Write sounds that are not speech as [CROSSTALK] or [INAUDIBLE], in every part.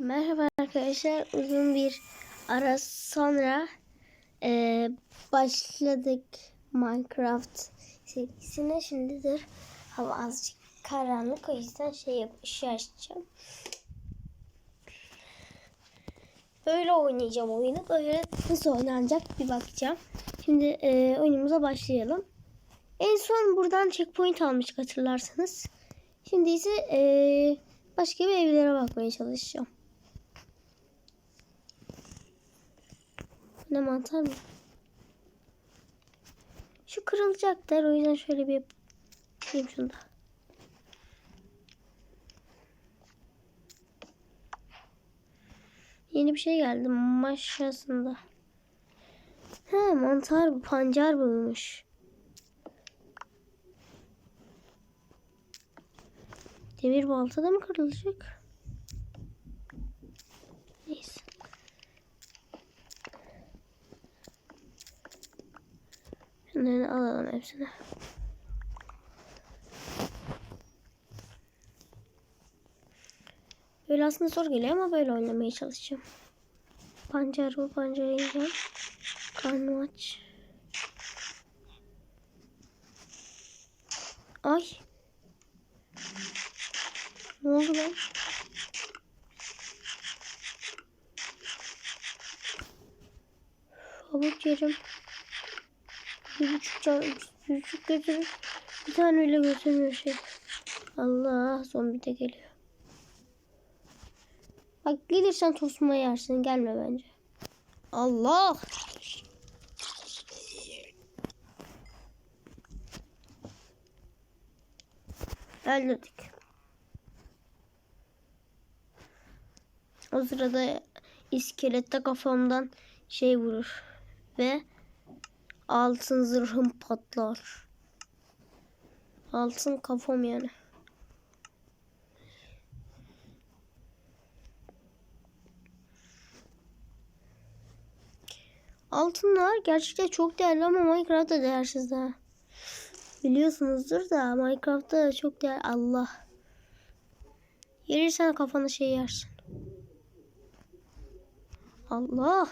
Merhaba arkadaşlar. Uzun bir ara sonra eee, başladık Minecraft serisine. Şimdidir hava azıcık karanlık. O yüzden şey yap ışığı açacağım. Böyle oynayacağım oyunu. Böyle nasıl oynanacak bir bakacağım. Şimdi eee, oyunumuza başlayalım. En son buradan checkpoint almıştık hatırlarsanız. Şimdi ise eee, başka bir evlere bakmaya çalışacağım. Ne mantar mı? Şu kırılacaktır. O yüzden şöyle bir yapayım şunu da. Yeni bir şey geldi maşasında. Ha mantar bu pancar bulmuş. Demir balta da mı kırılacak? Neyse. Şunları alalım hepsini. Böyle aslında zor geliyor ama böyle oynamaya çalışacağım. Pancar bu pancarı yiyeceğim. Karnım aç. Ay. Ne oldu lan? Havuç yerim. Bir buçuk bir buçuk. Bir tane öyle götürmüyor şey. Allah zombi de geliyor. Bak gelirsen tosuma yersin. Gelme bence. Allah. Öldürdük. O sırada iskelette kafamdan şey vurur. Ve altın zırhım patlar. Altın kafam yani. Altınlar gerçekten çok değerli ama Minecraft'ta değersiz daha. Biliyorsunuzdur da Minecraft'ta çok değerli. Allah. Yerirsen kafana şey yersin. Allah.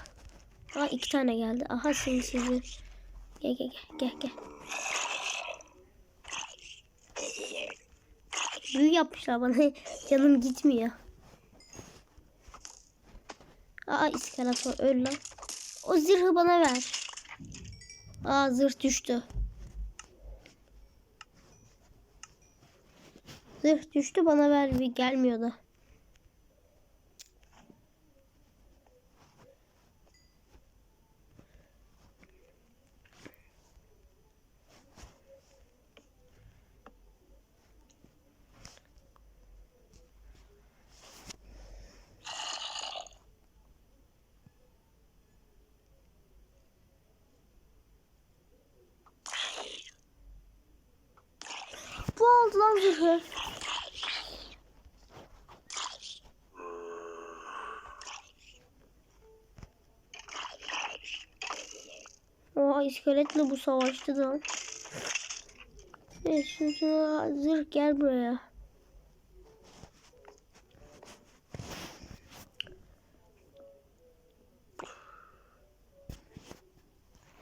Aa iki tane geldi. Aha seni sizi. Gel gel gel gel gel. Büyü yapmışlar bana. [LAUGHS] Canım gitmiyor. Aa iskeletor öl lan. O zırhı bana ver. Aa zırh düştü. Zırh düştü bana ver bir gelmiyor da. Bu aldı lan zırhı. Oha iskeletle bu savaştı da. Şuna zırh gel buraya.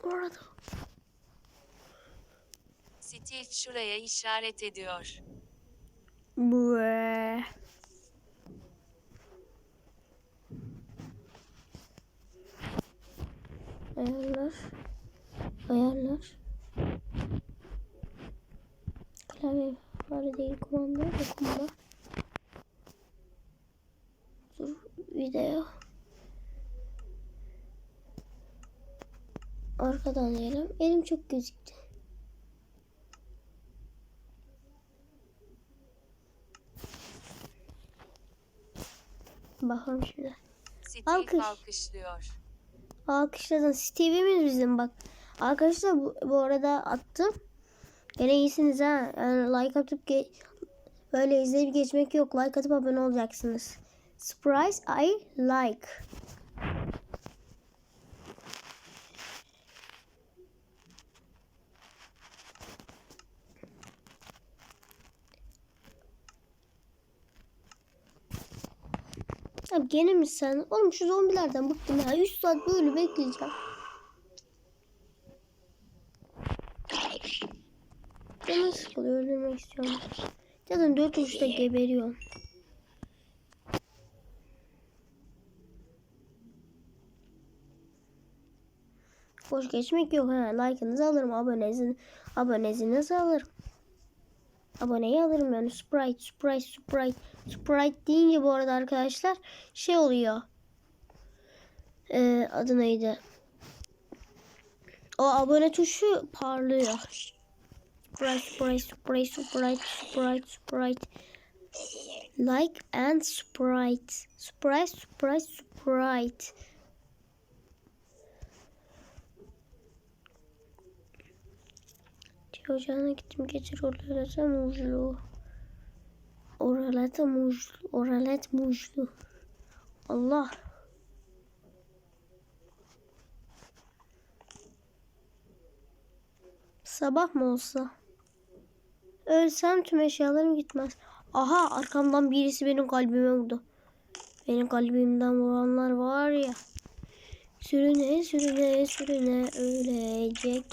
Orada. Steve şuraya işaret ediyor. Bre. Ayarlar. Ayarlar. Klavye var değil kumanda dokunma. Dur video. Arkadan yiyelim. Elim çok gözüktü. Bakalım şimdi. Steve Alkış. alkışlıyor. Alkışladın. Steve'imiz bizim bak. Arkadaşlar bu, bu arada attım. Gene iyisiniz ha. Yani like atıp ge- böyle izleyip geçmek yok. Like atıp abone olacaksınız. Surprise I like. Ya gene mi sen? Oğlum şu zombilerden bıktım ya. 3 saat böyle bekleyeceğim. Canım sıkılıyor. Öldürmek istiyorum. Zaten 4 vuruşta geberiyorum. Boş geçmek yok ha. Like'ınızı alırım. Abonenizi, abonenizi alırım. Aboneyi alırım yani. Sprite, Sprite, Sprite. Sprite deyince bu arada arkadaşlar şey oluyor. Ee, adı neydi? O abone tuşu parlıyor. Sprite, Sprite, Sprite, Sprite, Sprite, Sprite. Like and Sprite. Sprite, Sprite, Sprite. Ocağına gittim getir oralete muzlu. Oralete muzlu. Oralet muzlu. Allah. Sabah mı olsa? Ölsem tüm eşyalarım gitmez. Aha arkamdan birisi benim kalbime vurdu. Benim kalbimden vuranlar var ya. Sürüne sürüne sürüne ölecek.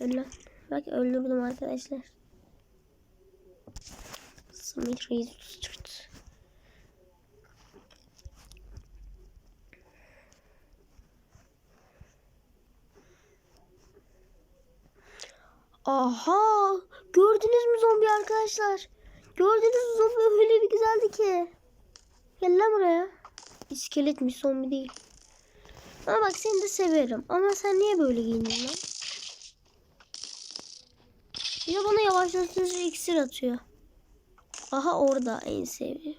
Ölen. Bak öldürdüm arkadaşlar. Smith Richard. Aha! Gördünüz mü zombi arkadaşlar? Gördünüz mü zombi öyle bir güzeldi ki. Gel lan buraya. İskeletmiş zombi değil. Ama bak seni de severim. Ama sen niye böyle giyindin lan? Bir de bana yavaşlatıcı iksir atıyor. Aha orada en sevdiğim.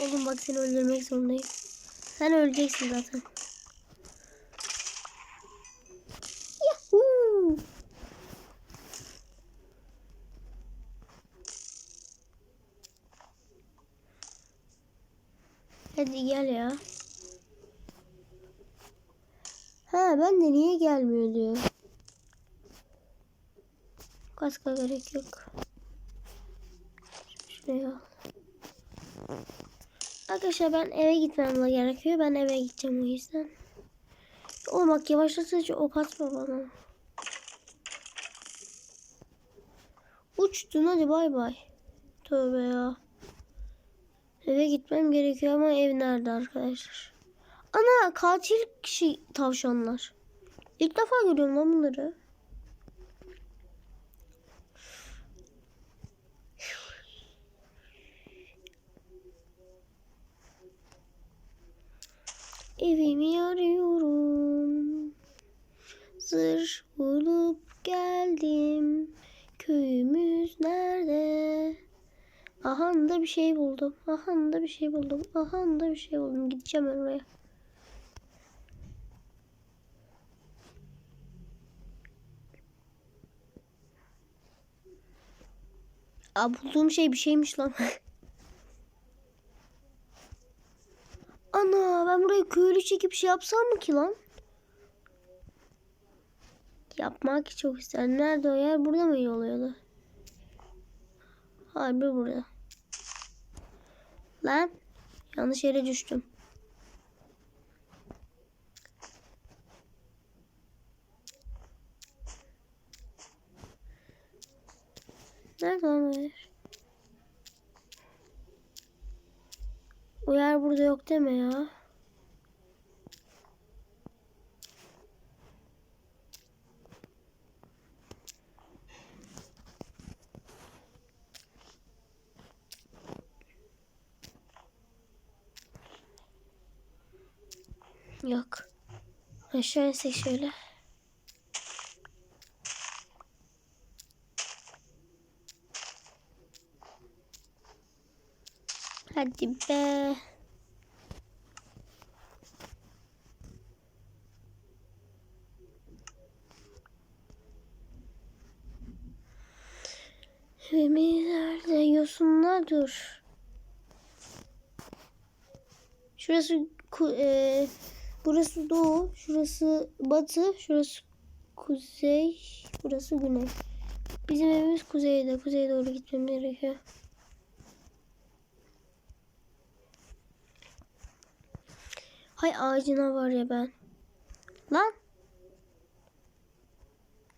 Oğlum bak seni öldürmek zorundayım. Sen öleceksin zaten. Yahoo! Hadi gel ya. Ha ben de niye gelmiyor diyor. Kaska gerek yok. Şuraya al. Arkadaşlar ben eve gitmem gerekiyor. Ben eve gideceğim o yüzden. O bak yavaşlatıcı ok atma bana. Uçtun hadi bay bay. Tövbe ya. Eve gitmem gerekiyor ama ev nerede arkadaşlar? Ana katil kişi tavşanlar. İlk defa görüyorum lan bunları. Evimi arıyorum. Zırh bulup geldim. Köyümüz nerede? Aha da bir şey buldum. Aha da bir şey buldum. Aha da bir şey buldum. Gideceğim oraya. Aa, bulduğum şey bir şeymiş lan. [LAUGHS] Ana ben burayı köylü çekip şey yapsam mı ki lan? Yapmak çok isterim. Nerede o yer? Burada mı iyi oluyordu? Harbi burada. Lan yanlış yere düştüm. Nerede lan o yer? O yer burada yok deme ya. Yok. Aşağı insek şöyle. Hadi be. Nerede? Yosunlar dur. Şurası e, burası doğu, şurası batı, şurası kuzey, burası güney. Bizim evimiz kuzeyde. Kuzeye doğru gitmem gerekiyor. Hay ağacına var ya ben. Lan.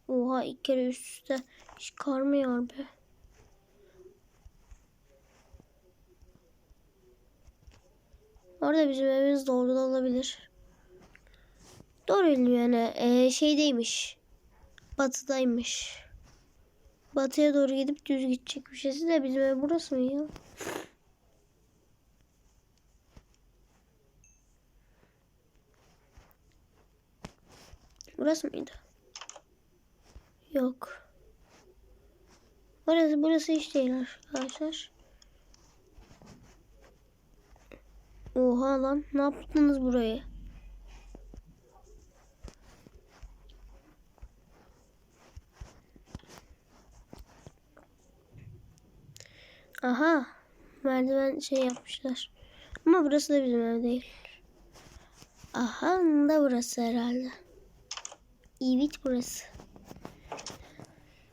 Oha ilk kere üst üste çıkarmıyor be. Orada bizim evimiz de orada olabilir. Doğru yani. Ee, şeydeymiş. Batıdaymış. Batıya doğru gidip düz gidecekmiş. Siz de bizim ev burası mı ya? Burası mıydı? Yok. Burası burası hiç değil arkadaşlar. Oha lan ne yaptınız burayı? Aha merdiven şey yapmışlar. Ama burası da bizim ev değil. Aha da burası herhalde. Evet burası.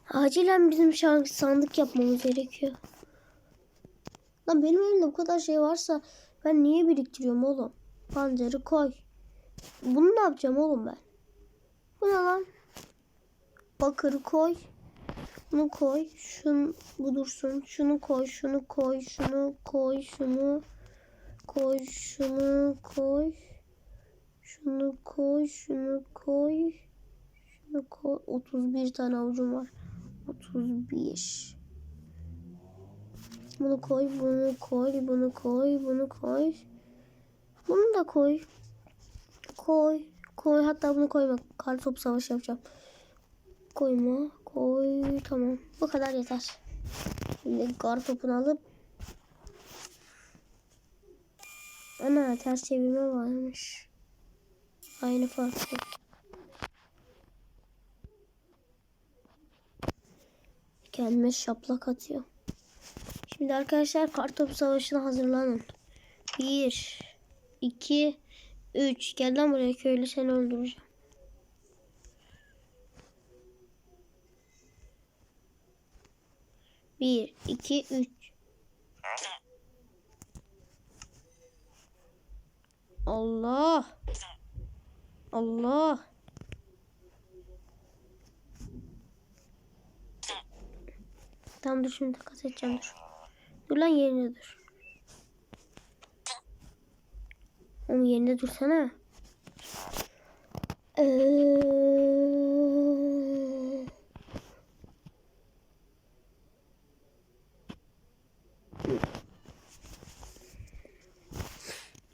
Acilen bizim şan- sandık yapmamız gerekiyor. Lan benim elimde bu kadar şey varsa ben niye biriktiriyorum oğlum? Pancarı koy. Bunu ne yapacağım oğlum ben? Bu ne lan? Bakırı koy. Bunu koy. Şunu bu dursun. Şunu koy. Şunu koy. Şunu koy. Şunu koy. Şunu koy. Şunu koy. Şunu koy. Şunu koy. 31 tane avucum var. 31. Bunu koy, bunu koy, bunu koy, bunu koy. Bunu da koy. Koy, koy. Hatta bunu koyma. Kartop savaşı yapacağım. Koyma, koy. Tamam. Bu kadar yeter. Şimdi kartopunu alıp Ana ters çevirme varmış. Aynı farklı. Kendime şaplak atıyor. Şimdi arkadaşlar kartopu savaşına hazırlanın. 1 2 3 Gel lan buraya köylü seni öldüreceğim. Bir, iki, üç. Allah. Allah. Tamam dur şimdi takas edeceğim dur. Dur lan yerine dur. Oğlum yerinde dursana. Ee...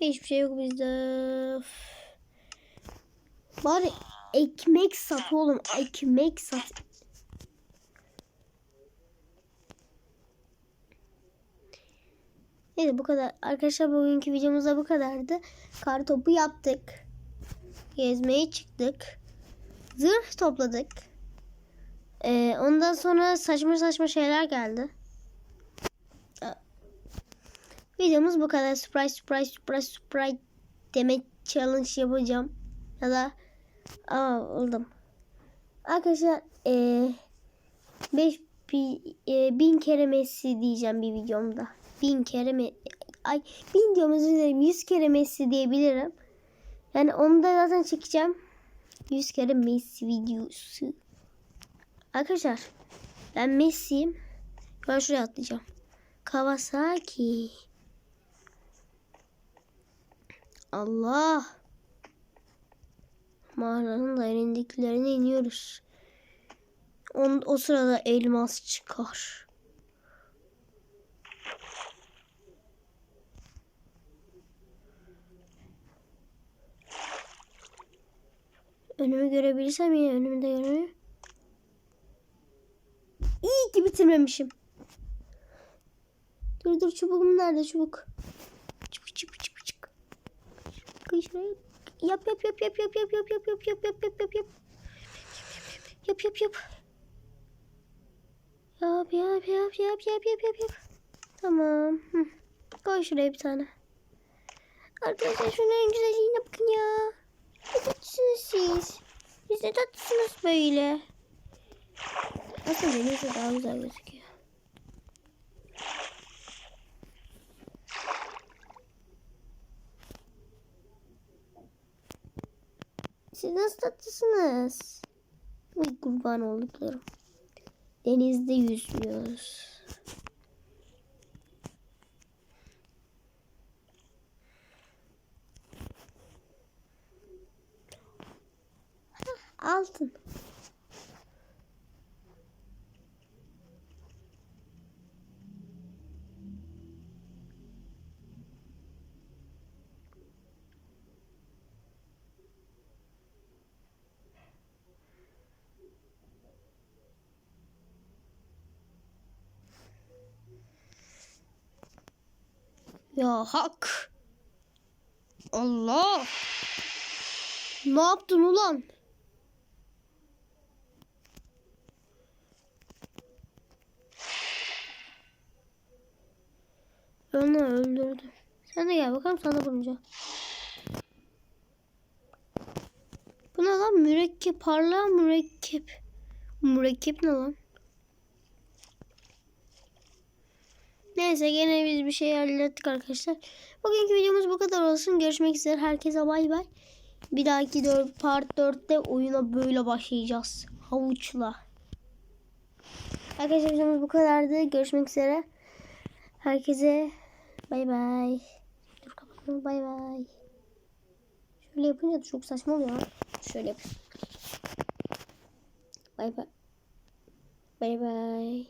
Hiçbir şey yok bizde. Bari ekmek sat oğlum. Ekmek sat. Neyse bu kadar. Arkadaşlar bugünkü videomuz da bu kadardı. Kar topu yaptık. Gezmeye çıktık. Zırh topladık. Ee, ondan sonra saçma saçma şeyler geldi. Videomuz bu kadar. Surprise surprise surprise surprise deme challenge yapacağım. Ya da aa oldum. Arkadaşlar ee, 5 e, bin kere Messi diyeceğim bir videomda. Bin kere mi ay bin diyorum özür dilerim yüz kere Messi diyebilirim. Yani onu da zaten çekeceğim. Yüz kere Messi videosu. Arkadaşlar ben Messi'yim. Ben şuraya atlayacağım. Kawasaki. Allah. Mağaranın derinliklerine iniyoruz. On, o sırada elmas çıkar. Önümü görebilirsem ya önümü de göremiyorum. İyi ki bitirmemişim. Dur dur çubuğum nerede çubuk. Kıy şuraya. Yap yap yap yap yap yap yap yap yap yap yap yap yap yap. Yap yap yap. Yap yap yap yap yap yap yap yap. Tamam. Koy şuraya bir tane. Arkadaşlar şunun en güzelliğine bakın ya. Ne tatlısınız siz. Siz ne tatlısınız böyle. Aslında denizde daha güzel gözüküyor. Siz nasıl tatlısınız? Uy kurban olduklarım. Denizde yüzüyoruz. Hah, Altın. Ya hak. Allah. Ne yaptın ulan? Onu öldürdüm. Sen de gel bakalım sana vurunca. Bu ne lan? Mürekkep. Parlayan mürekkep. Mürekkep ne lan? Neyse gene biz bir şey hallettik arkadaşlar. Bugünkü videomuz bu kadar olsun. Görüşmek üzere. Herkese bay bay. Bir dahaki 4, part 4'te oyuna böyle başlayacağız. Havuçla. Arkadaşlar videomuz bu kadardı. Görüşmek üzere. Herkese bay bay. Dur kapatma bay bay. Şöyle yapınca da çok saçma oluyor. Şöyle yap. Bay bay. Bay bay.